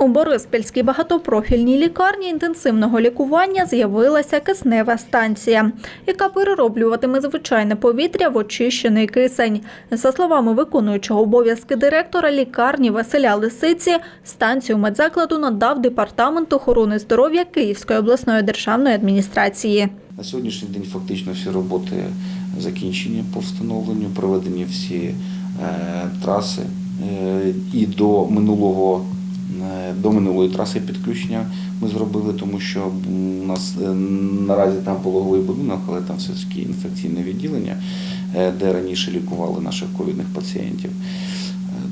У Бориспільській багатопрофільній лікарні інтенсивного лікування з'явилася киснева станція, яка перероблюватиме звичайне повітря в очищений кисень. За словами виконуючого обов'язки директора лікарні Василя Лисиці, станцію медзакладу надав департамент охорони здоров'я Київської обласної державної адміністрації. На сьогоднішній день фактично всі роботи закінчені по встановленню, проведені всі е, траси Е, і до минулого. Е, До минулої траси підключення ми зробили, тому що у нас е, наразі там пологовий будинок, але там все таки інфекційне відділення, е, де раніше лікували наших ковідних пацієнтів.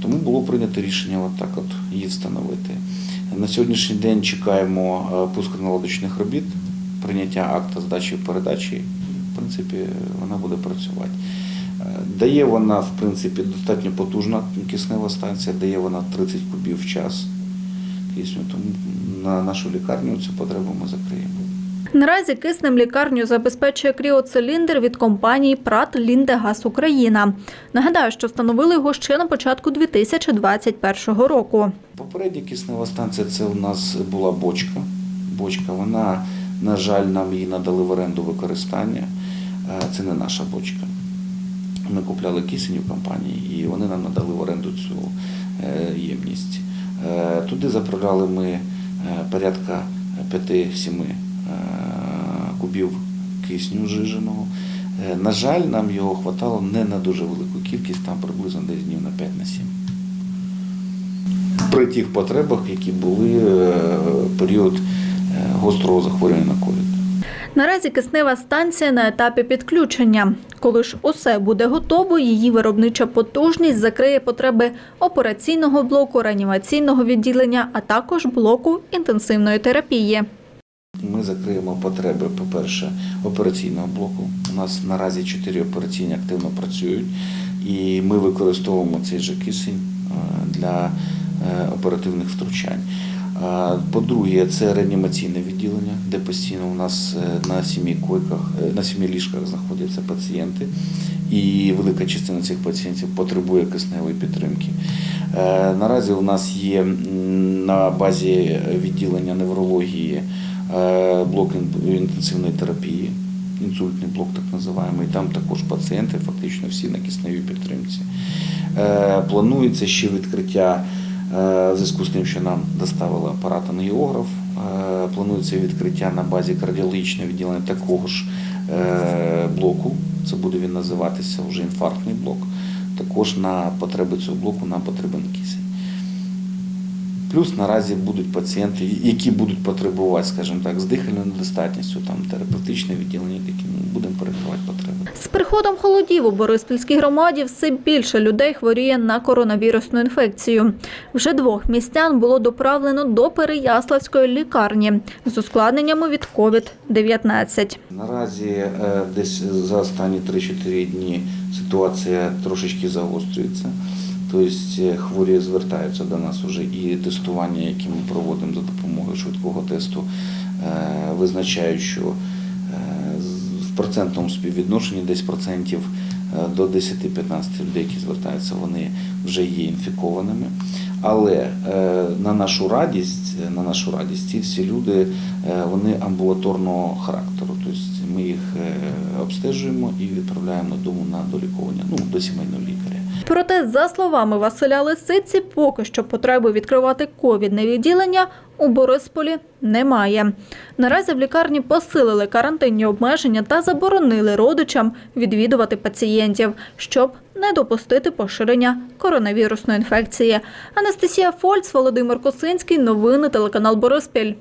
Тому було прийнято рішення от так от її встановити. На сьогоднішній день чекаємо пусконаладочних робіт, прийняття акта здачі передачі. В принципі, вона буде працювати. Дає вона, в принципі, достатньо потужна киснева станція, дає вона 30 кубів в час кисню, тому на нашу лікарню цю потребу ми закриємо. Наразі киснем лікарню забезпечує кріоциліндр від компанії Прат Ліндегаз Україна. Нагадаю, що встановили його ще на початку 2021 року. Попередня киснева станція це у нас була бочка. Бочка, вона, на жаль, нам її надали в оренду використання. Е, Це не наша бочка. Ми купляли кисень у компанії, і вони нам надали в оренду цю е, ємність. Е, Туди заправляли ми е, порядка 5-7 е, кубів кисню жиженого. На жаль, нам його хватало не на дуже велику кількість, там приблизно десь днів на 5 на 7 при тих потребах, які були період гострого захворювання на ковід. Наразі киснева станція на етапі підключення. Коли ж усе буде готово, її виробнича потужність закриє потреби операційного блоку, реанімаційного відділення, а також блоку інтенсивної терапії. Ми закриємо потреби, по-перше, операційного блоку. У нас наразі чотири операційні активно працюють, і ми використовуємо цей же кисень е, для е, оперативних втручань. По-друге, це реанімаційне відділення, де постійно у нас е, на сімі койках, е, на сімі ліжках знаходяться пацієнти, і велика частина цих пацієнтів потребує кисневої підтримки. Е, Наразі у нас є на базі відділення неврології блок інтенсивної терапії, інсультний блок так називаємо, там також пацієнти, фактично всі на кисневій підтримці. Планується ще відкриття в зв'язку з тим, що нам доставили апарат ангіограф. е, Планується відкриття на базі кардіологічного відділення такого ж е, блоку. Це буде він називатися вже інфарктний блок. Також на потреби цього блоку нам потрібен кисень. Плюс наразі будуть пацієнти, які будуть потребувати, скажімо так, з дихальною недостатністю, там терапевтичне відділення, які ми будемо перекривати потреби. З приходом холодів у Бориспільській громаді все більше людей хворіє на коронавірусну інфекцію. Вже двох містян було доправлено до Переяславської лікарні з ускладненнями від COVID-19. Наразі е, десь за останні 3-4 дні ситуація трошечки загострюється. Тобто хворі звертаються до нас вже і тестування, яке ми проводимо за допомогою швидкого тесту, е, визначають, що е, в процентному співвідношенні десь процентів до 10-15 людей, які звертаються, вони вже є інфікованими. Але на нашу радість, на нашу радість, ці всі люди вони амбулаторного характеру. Тобто ми їх обстежуємо і відправляємо додому на долікування, ну до сімейного лікаря. Проте, за словами Василя Лисиці, поки що потреби відкривати ковідне відділення у Борисполі немає. Наразі в лікарні посилили карантинні обмеження та заборонили родичам відвідувати пацієнтів, щоб не допустити поширення коронавірусної інфекції. Анастасія Фольц, Володимир Косинський. Новини телеканал Бориспіль.